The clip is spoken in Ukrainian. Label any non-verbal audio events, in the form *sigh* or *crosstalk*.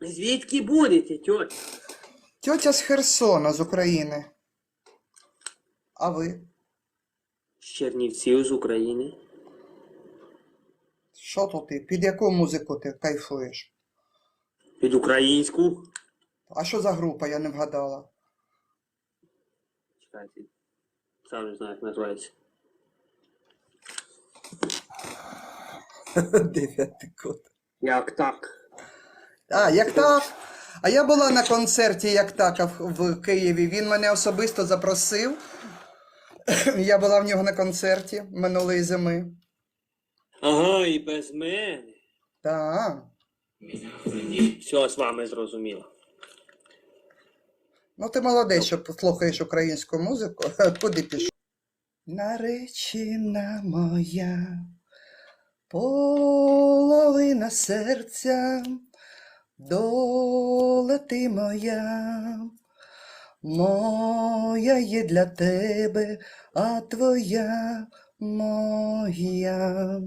Звідки будете, тьотя? Тьотя з Херсона, з України. А ви? З Чернівців з України. Що то ти? Під яку музику ти кайфуєш? Під українську. А що за група, я не вгадала. Чекайте. Сам не знаю, як називається. *laughs* Дев'ятий код. Як так? А, як так? А я була на концерті як така в, в Києві. Він мене особисто запросив. Я була в нього на концерті минулої зими. Ага, і без мене. Так. Все з вами зрозуміло. Ну, ти молодець, що слухаєш українську музику. *laughs* Куди пішов? Наречена моя, половина серця, доля ти моя, моя є для тебе, а твоя моя.